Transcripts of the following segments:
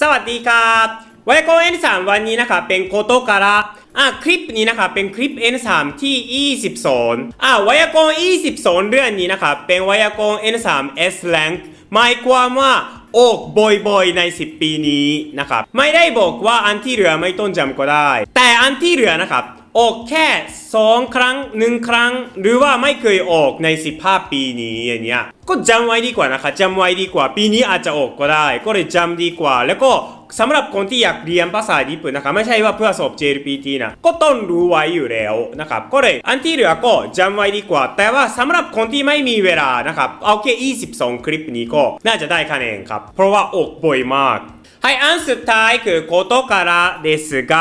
สวัสดีครับวายโกรณ์ N3 วันนี้นะครับเป็นโคโตการะอะคลิปนี้นะครับเป็นคลิป N3 ที่22อะวายโกรณ์22เรื่องนี้นะครับเป็นวายโกรณ์ N3 S rank หมายความว่า ออกบ่อยๆใน 10 ปีนี้นะครับ ไม่ได้บอกว่าอันที่เหลือไม่ต้องจำก็ได้ แต่อันที่เหลือนะครับออกแค่ 2 ครั้ง 1 ครั้ง หรือว่าไม่เคยออกใน 15 ปีนี้อย่างเงี้ยก็จำไว้ดีกว่านะคะจำไว้ดีกว่าปีนี้อาจจะออกก็ได้ ก็เลยจำดีกว่า แล้วก็ สำหรับคนที่อยากเรียนภาษาญี่ปุ่นนะคะไม่ใช่ว่าเพื่อสอบ JLPT นะก็ต้องรู้ไว้อยู่แล้วนะครับก็เลยอันที่เหลือก็จำไว้ดีกว่า แต่ว่าสำหรับคนที่ไม่มีเวลานะครับเอาแค่22 คลิปนี้ก็น่าจะได้คะแนนครับ เพราะว่าออกบ่อยมาก はい、อันสุดท้ายคือโคโตการะですが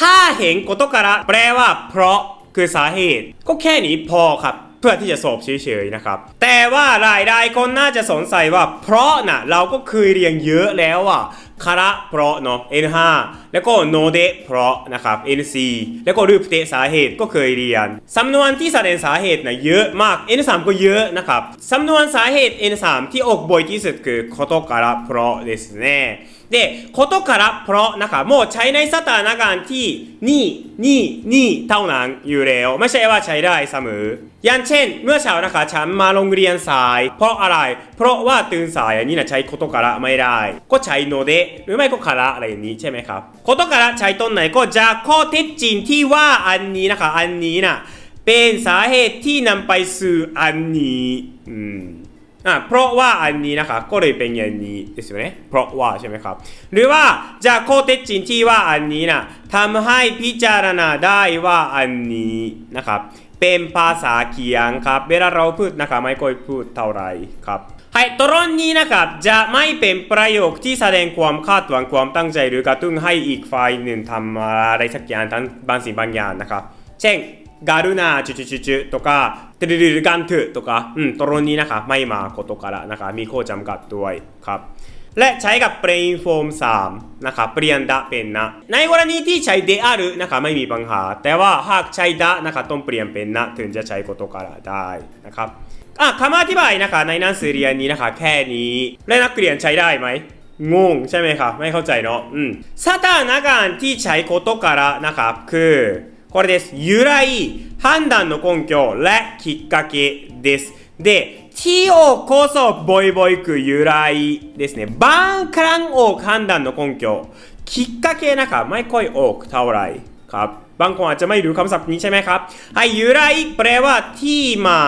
ถ้าเห็นโคโตการะแปลว่าเพราะคือสาเหตุ ก็แค่นี้พอครับ เ พื่อที่จะสอบเฉยๆนะครับ แต่ว่าหลายๆคนน่าจะสงสัยว่า เพราะน่ะเราก็เคยเรียนเยอะแล้วอ่ะคาระเพราะเนาะ N5 แล้วก็โนเดเพราะนะครับ NC แล้วก็รูปเตะสาเหตุก็เคยเรียนสำนวนที่แสดงสาเหตุนะเยอะมาก N3 ก็เยอะนะครับสำนวนสาเหตุ N3 ที่ออกบ่อยที่สุดคือโคโตการะเพราะですね で、ことからเพราะนะครับもうใช้ในสถานการณ์ที่นี่นี่นี่เท่านั้นอยู่แล้วไม่ใช่ว่าใช้ได้เสมอ อย่างเช่น เมื่อเช้านะคะฉันมาโรงเรียนสาย เพราะอะไร เพราะว่าตื่นสายอันนี้นะใช้ことからไม่ได้ ก็ใช้โนเดหรือไม่ก็からอะไรอย่างนี้ใช่ไหมครับことからใช้ต้นไหนก็จะข้อเท็จจริงที่ว่าอันนี้นะคะอันนี้นะเป็นสาเหตุที่นำไปสู่อันนี้อืม อ่ะเพราะว่าอันนี้นะคะก็เลยเป็นอย่างนี้ですよねเพราะว่าใช่ไหมครับ หรือว่าจะข้อเท็จจริงที่ว่าอันนี้นะทำให้พิจารณาได้ว่าอันนี้นะครับ เป็นภาษาเขียนครับ เวลาเราพูดนะครับไม่ค่อยพูดเท่าไหรครับはいตรงนี้นะครับจะไม่เป็นประโยคที่แสดงความคาดหวังความตั้งใจหรือกระตุ้นให้อีกฝ่ายหนึ่งทำอะไรสักอย่างทั้งบางสิ่งบางอย่างนะครับ เช่น ガルナーチュチュチュチュとか、 ติดๆกันเถอะとかอืมตรงนี้นะคะไม่มาโคโตกะระนะคะมีข้อจำกัดด้วยครับและใช้กับ plain form 3นะคะเปลี่ยนดะเป็นนะ ในกรณีที่ใช้เดอารุนะคะไม่มีปัญหา แต่ว่าหากใช้ดะนะคะต้องเปลี่ยนเป็นนะถึงจะใช้โคโตกะระได้นะครับอะคำอธิบายนะคะในหนังสือเรียนนี้นะคะแค่นี้และนักเรียนใช้ได้ไหมงงใช่ไหมครับไม่เข้าใจเนาะอืมสถานการณ์ที่ใช้โคโตกะระนะครับคือ これです。由来、判断の根拠และきっかけです。で、ที่ออกข้อสอบบ่อยๆคือ由来ですね。บางครั้งออก判断の根拠きっかけนะครับไม่ค่อยออกเท่าไหร่ครับ บางคนอาจจะไม่รู้คำศัพท์นี้ใช่ไหมครับให้由来แปลว่าที่มา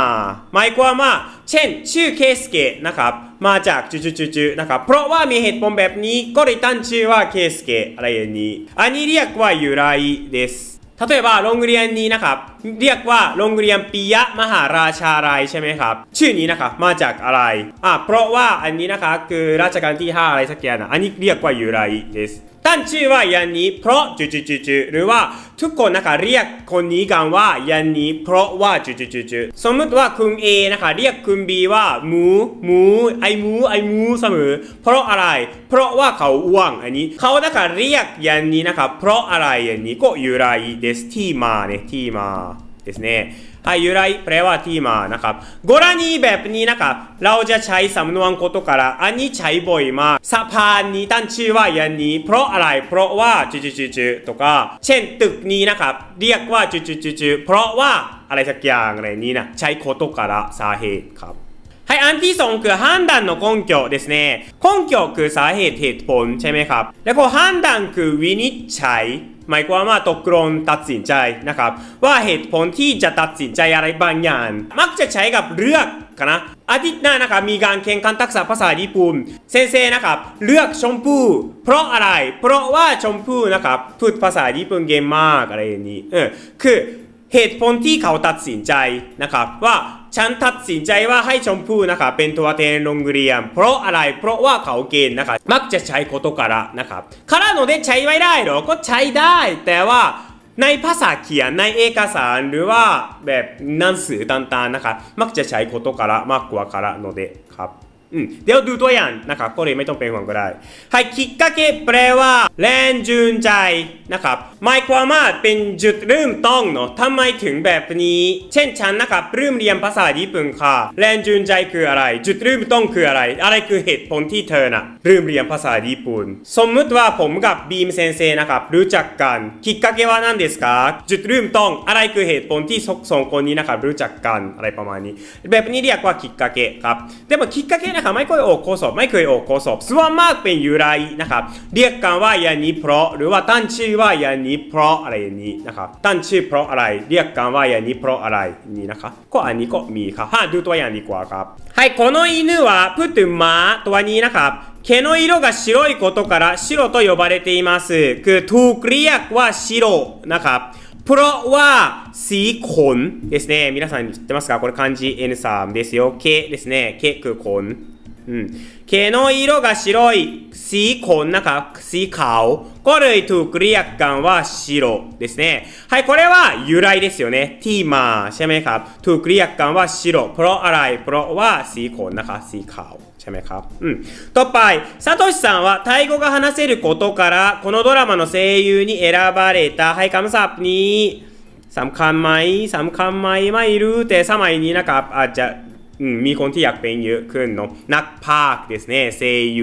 หมายความว่า เช่น ชื่อเคสเกะนะครับ มาจากจุจุๆๆนะครับ เพราะว่ามีเหตุผลแบบนี้ก็เลยตั้งชื่อว่าเคสเกะอะไรอย่างนี้ อันนี้เรียกว่า由来です 例えばโรงเรียนนี้นะครับ เรียกว่าโรงเรียนปิยะมหาราชาลัยใช่ไหมครับ ชื่อนี้นะครับมาจากอะไรอ่ะเพราะว่าอันนี้นะคะคือราชการที่ 5 อะไรสักอย่างนะอันนี้เรียกว่า由来です ตั้งชื่อว่ายันนี้เพราะจุจุจุจุหรือว่าทุกคนนะคะเรียกคนนี้กันว่ายันนี้เพราะว่าจุจุจุจุสมมติว่าคุณ A นะคะเรียกคุณ B ว่าหมูหมูไอหมูไอหมูเสมอ เพราะอะไร เพราะว่าเขาอ้วงอันนี้เขานะคะเรียกยันนี้นะคะเพราะอะไรยันนี้ก็由来ですที่มาเนี่ยที่มาですねはい 由来แปลว่าที่มานะครับกรณีแบบนี้นะครับ เราจะใช้สำนวนことからอันนี้ใช้บ่อยมากสะพานนี้ตั้งชื่อว่ายันนี้ เพราะอะไร เพราะว่าจุจุจุจุとかเช่นตึกนี้นะครับ เรียกว่าจุจุจุจุเพราะว่าอะไรสักอย่างอะไรนี้นะใช้ことからสาเหตุครับ はい、อันที่สองคือ判断の根拠ですね根拠คือสาเหตุเหตุผลใช่ไหมครับ แล้วก็判断คือวินิจฉัย หมายความว่าตกลงตัดสินใจนะครับ ว่าเหตุผลที่จะตัดสินใจอะไรบางอย่าง มักจะใช้กับเลือกนนะอาทิตย์หน้านะครับมีการแข่งขันทักษะภาษาญี่ปุ่นเซนเซนะครับเลือกชมพู่เพราะอะไร เพราะว่าชมพู่นะครับพูดภาษาญี่ปุ่นเก่งมากอะไรอย่างนี้เออคือ เหตุผลที่เขาตัดสินใจนะครับว่าฉันตัดสินใจว่าให้ชมพู่นะครับเป็นตัวแทนโรงเรียน เพราะอะไร เพราะว่าเขาเกณฑ์นะครับมักจะใช้ことからนะครับからのでใช้ไม่ได้หรอก็ใช้ได้ แต่ว่าในภาษาเขียนในเอกสารหรือว่าแบบหนังสือต่างๆนะครับมักจะใช้ことからมากกว่าからのでครับ เดี๋ยวดูตัวอย่างนะครับก็เลยไม่ต้องเป็นห่วงก็ได้ให้คิกกะเกะแปลว่าแรงจูงใจนะครับหมายความว่าเป็นจุดเริ่มต้นเนาะทำไมถึงแบบนี้ เช่นฉันนะครับเริ่มเรียนภาษาญี่ปุ่นค่ะแรงจูงใจคืออะไร จุดเริ่มต้นคืออะไร อะไรคือเหตุผลที่เธอนะ่ะเริ่มเรียนภาษาญี่ปุ่น สมมุติว่าผมกับบีมเซนเซนะครับรู้จักกันคิกกะเกะว่านั่นเดสกาจุดเริ่มต้นอะไรคือเหตุผลที่สองคนนี้นะครับรู้จักกันอะไรประมาณนี้ แบบนี้เรียกว่าคิกกะเกะครับ แต่ว่าคิกกะเกะนะครับไม่เคยออกข้อสอบไม่เคยออกข้อสอบส่วนมากเป็น由来นะครับเรียกกันว่าอย่างนี้เพราะหรือว่าตั้งชื่อว่าอย่างนี้เพราะอะไรอย่างนี้นะครับตั้งชื่อเพราะอะไรเรียกกันว่าอย่างนี้เพราะอะไรนี่นะครับก็อันนี้ก็มีครับはดูตัวอย่างดีกว่าครับはいこの犬はพูดถึงม้าตัวนี้นะครับ 毛の色が白いことから白と呼ばれていますคือถูกเรียกว่า白นะครับ プロは、シコンですね。皆さん知ってますか？これ漢字 N さんですよ。k ですね。K クコン。นอืม毛の色が白いสีขนนะครับสีขาวก็เลยถูกเรียกกันว่า白ですねはいこれは由来ですよねที่มาใช่ไหมครับถูกเรียกกันว่า白เพราะอะไรเพราะว่าสีขนนะคะสีขาว ใช่ไหมครับ อืม ต่อไปサトシさんはタイ語が話せることからこのドラマの声優に選ばれたให้คำศัพท์นี้สำคัญไหมสำคัญไหมไม่รู้แต่สมัยนี้นะครับ อาจจะอื มมีคนที่อยากเป็นเยอะขึ้นเนาะนักพากย์ですね声優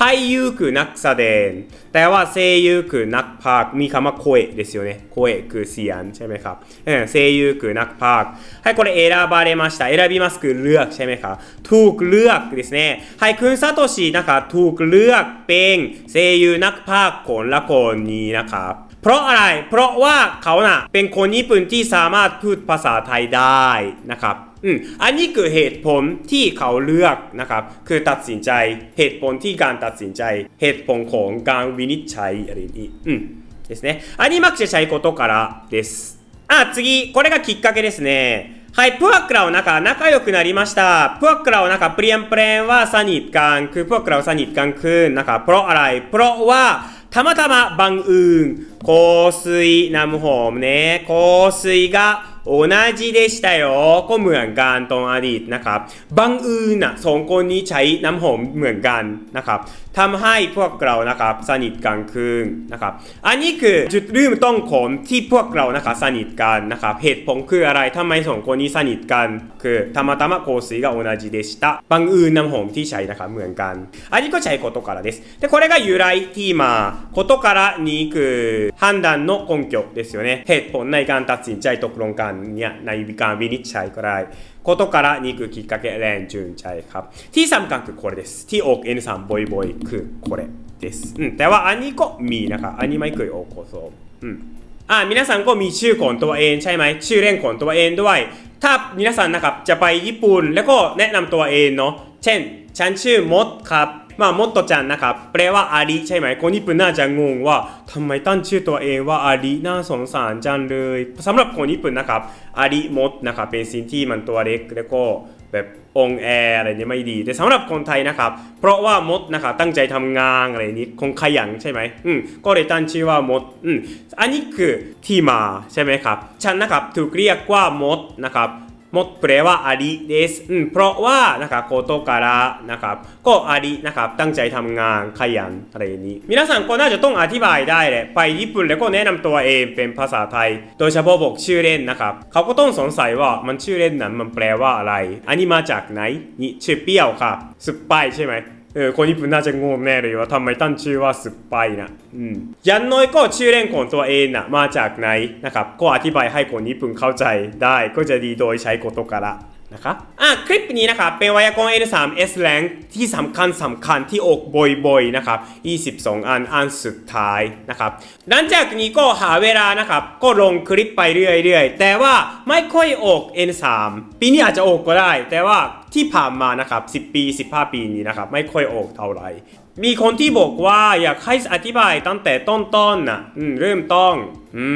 俳優คือนักแสดง แต่ว่า声優คือนักพากย์มีคำว่า声ですよね声คือเสียงใช่ไหมครับเออ声優คือนักพากย์はいこれ選ばれました選びますคือเลือกใช่ไหมครับถูกเลือกですねはいคุณซาโตชินะครับถูกเลือกเป็น声優นักพากย์คนละคนนี้นะครับ เพราะอะไร เพราะว่าเขาน่ะเป็นคนญี่ปุ่นที่สามารถพูดภาษาไทยได้นะครับ อืม อันนี้คือเหตุผลที่เขาเลือกนะครับ คือตัดสินใจ เหตุผลที่การตัดสินใจ เหตุผลของการวินิจฉัยอะไรนี้ อืม ですね。アニマクチェใช้ことからです。あ、次、これがきっかけですね。はい、พวกเรานะคะ仲良くなりました พวกเรานะคะเปลี่ยนแปลงว่าสนิทกัน คือพวกเราสนิทกันขึ้นนะคะ เพราะอะไร เพราะว่าたまたまบังเอิญ 香水น้ำหอมเนี่ย香水が同じでしたよก็เหมือนกันตรงอดีตนะครับบังเอิญน่ะสองคนนี้ใช้น้ำหอมเหมือนกันนะครับทำให้พวกเรานะครับสนิทกันขึ้นนะครับ อันนี้คือจุดเริ่มต้นของที่พวกเรานะครับสนิทกันนะครับเหตุผลคืออะไรทำไมสองคนนี้สนิทกันคือたまたま香水が同じでしたบังเอิญน้ำหอมที่ใช้นะครับเหมือนกัน อันนี้ก็ใช้ことからですでこれが由来ที่มาことからนี้คือ 判断の根拠ですよねเหตุผลในการตัดสินใจตกลงกันเนี่ยในการวินิจฉัยก็ได้ことからนี่คือきっかけแรงจูงใจครับ ที่สำคัญคือこれですที่ออก N3 บ่อยๆคือこれですอืมแต่ว่าอันนี้ก็มีนะครับอันนี้ไม่เคยออกข้อสอบอืม อ่า皆さんก็มีชื่อของตัวเองใช่ไหมชื่อเล่นของตัวเองด้วย ถ้า皆さんนะครับจะไปญี่ปุ่นแล้วก็แนะนำตัวเองเนาะเช่น ฉันชื่อมดครับ มามดโตจันนะครับแปลว่าอาริใช่ไหมคนญี่ปุ่นน่าจะงงว่าทำไมตั้งชื่อตัวเองว่าอาริน่าสงสารจังเลยสำหรับคนญี่ปุ่นนะครับอาริมดนะครับเป็นสิ่งที่มันตัวเล็กแล้วก็แบบองแอร์อะไรเนี่ยไม่ดี แต่สำหรับคนไทยนะครับ เพราะว่ามดนะครับตั้งใจทำงานอะไรนี้คงขยันใช่ไหมอืมก็เลยตั้งชื่อว่ามดอืมอันนี้คือที่มาใช่ไหมครับฉันนะครับถูกเรียกว่ามดนะครับ มดแปลว่าอาริเดสเพราะว่านะครับโคโตการะนะครับก็อารินะครับตั้งใจทำงานขยันอะไรนี้มินาสังก็น่าจะต้องอธิบายได้แหละไปญี่ปุ่นแล้วก็แนะนำตัวเองเป็นภาษาไทย โดยเฉพาะบอกชื่อเล่นนะครับเขาก็ต้องสงสัยว่ามันชื่อเล่นนั้นมันแปลว่าอะไร อันนี้มาจากไหนนี่ชื่อเปี้ยวค่ะสุดไปใช่ไหม เออคนญี่ปุ่นน่าจะงงแน่เลยว่าทำไมตั้งชื่อว่าสึกไปนะอืมอยันน้อยก็ชื่อเล่นของตัวเองนะมาจากไหนนะครับก็อธิบายให้คนญี่ปุ่นเข้าใจได้ก็จะดีโดยใช้โกโตการะ นะครับอะคลิปนี้นะครับเป็นไวยากรณ์ N3 S Rank ที่สำคัญสำคัญที่อกบ่อยๆนะครับ 22 อันอันสุดท้ายนะครับหลังจากนี้ก็หาเวลานะครับก็ลงคลิปไปเรื่อยๆ แต่ว่าไม่ค่อยออก N3 ปีนี้อาจจะอกก็ได้ แต่ว่าที่ผ่านมานะครับ 10 ปี 15 ปีนี้นะครับไม่ค่อยอกเท่าไหร่มีคนที่บอกว่าอยากให้อธิบายตั้งแต่ต้นๆนน่ะเริ่มต้น อื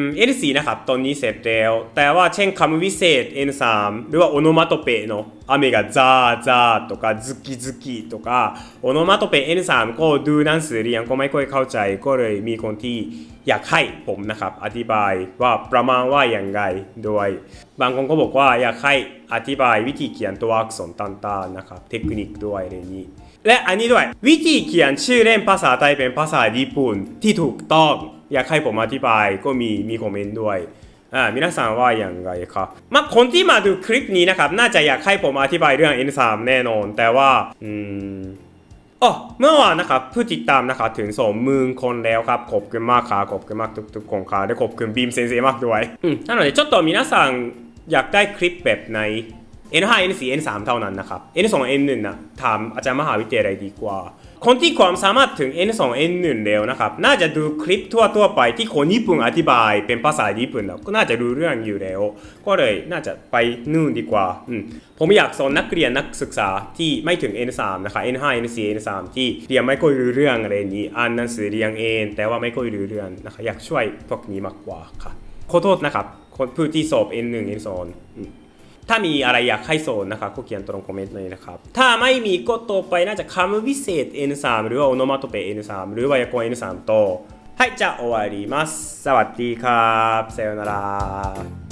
ม N4 นะครับ ตอนนี้เสร็จแล้ว แต่ว่าเช่นคำวิเศษ N3 หรือว่าโอโนมาโตเปะเนาะ 雨がザーザーとかズキズキとかโอโนมาโตเป N3 ก็ดูหนังสือเรียนก็ไม่ค่อยเข้าใจ ก็เลยมีคนที่อยากให้ผมนะครับ อธิบายว่าประมาณว่าอย่างไรด้วย บางคนก็บอกว่าอยากให้อธิบายวิธีเขียนตัวอักษรต่างๆนะครับ เทคนิคด้วยเรื่องนี้ และอันนี้ด้วย วิธีเขียนชื่อเล่นภาษาไทยเป็นภาษาญี่ปุ่นที่ถูกต้อง อยากให้ผมอธิบายก็มีมีคอมเมนต์ด้วย อ่า皆さんว่าอย่างไรครับมาคนที่มาดูคลิปนี้นะครับ น่าจะอยากให้ผมอธิบายเรื่อง N3 แน่นอน แต่ว่า อืมอ๋อเมื่อวานนะครับผู้ติดตามนะครับถึงสองหมื่นคนแล้วครับขอบคุณมากครับขอบคุณมากทุกๆคนครับและขอบคุณบีมเซนเซมากด้วยอืมなのでちょっと皆さんอยากได้คลิปแบบไหน N5 N4 N3 เท่านั้นนะครับ N2 N1 นะถามอาจารย์มหาวิทยาลัยดีกว่า คนที่ความสามารถถึง N2 N1 แล้วนะครับ น่าจะดูคลิปทั่วๆไปที่คนญี่ปุ่นอธิบายเป็นภาษาญี่ปุ่นแล้วก็น่าจะรู้เรื่องอยู่แล้ว ก็เลยน่าจะไปนู่นดีกว่าอืมผมอยากสอนนักเรียนนักศึกษาที่ไม่ถึง N3 นะครับ N5 N4 N3 ที่เรียนไม่ค่อยรู้เรื่องอะไรนี้อ่านหนังสือเรียนเอง แต่ว่าไม่ค่อยรู้เรื่องนะครับอยากช่วยพวกนี้มากกว่าค่ะขอโทษนะครับคนผู้ที่สอบ N1 N2 อ ถ้ามีอะไรอยากให้โซนนะครับก็เขียนตรงคอมเมนต์เลยนะครับ ถ้าไม่มีก็ต่อไปน่าจะคำวิเศษ N3 หรือว่าโอโนมาโตเป N3 หรือไวยากรณ์ N3 とはいじゃあ終わりますสวัสดีครับさよなら